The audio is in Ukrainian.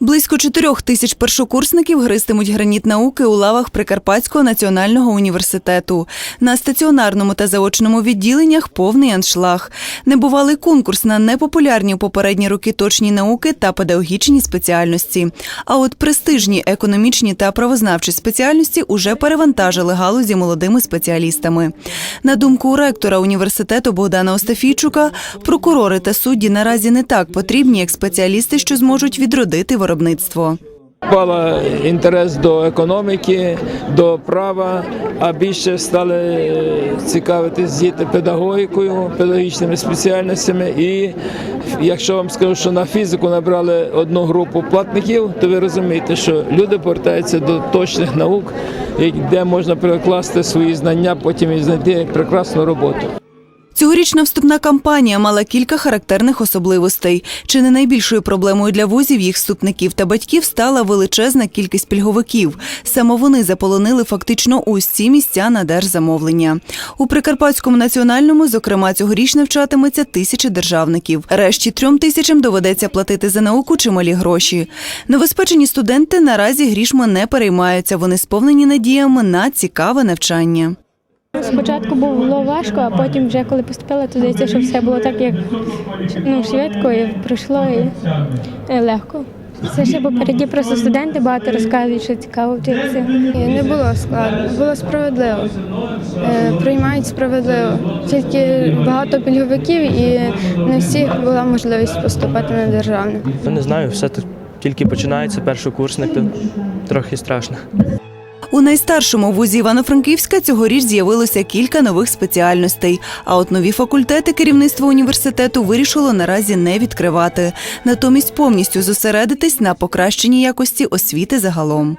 Близько чотирьох тисяч першокурсників гристимуть граніт науки у лавах Прикарпатського національного університету. На стаціонарному та заочному відділеннях повний аншлаг. Небувалий конкурс на непопулярні у попередні роки точні науки та педагогічні спеціальності. А от престижні економічні та правознавчі спеціальності уже перевантажили галузі молодими спеціалістами. На думку ректора університету Богдана Остафійчука, прокурори та судді наразі не так потрібні, як спеціалісти, що зможуть відродити виробництво. Впала інтерес до економіки, до права, а більше стали цікавитись діти педагогікою, педагогічними спеціальностями. І якщо вам скажу, що на фізику набрали одну групу платників, то ви розумієте, що люди повертаються до точних наук, де можна перекласти свої знання, потім і знайти прекрасну роботу. Цьогорічна вступна кампанія мала кілька характерних особливостей. Чи не найбільшою проблемою для вузів їх вступників та батьків стала величезна кількість пільговиків. Саме вони заполонили фактично усі місця на держзамовлення. У Прикарпатському національному, зокрема, цьогоріч навчатиметься тисячі державників. Решті трьом тисячам доведеться платити за науку чималі гроші. Новоспечені студенти наразі грішми не переймаються. Вони сповнені надіями на цікаве навчання. Спочатку було важко, а потім, вже коли поступила, то здається, що все було так, як ну, швидко і пройшло і, і легко. Це ще попереді просто студенти багато розказують, що цікаво вчитися. Ні, Не було складно, було справедливо. Е, Приймають справедливо. Тільки багато пільговиків і не всіх була можливість поступати на державне. Ну, не знаю, все тут тільки починається, першокурсник, то трохи страшно. У найстаршому вузі Івано-Франківська цьогоріч з'явилося кілька нових спеціальностей. А от нові факультети керівництво університету вирішило наразі не відкривати, натомість повністю зосередитись на покращенні якості освіти загалом.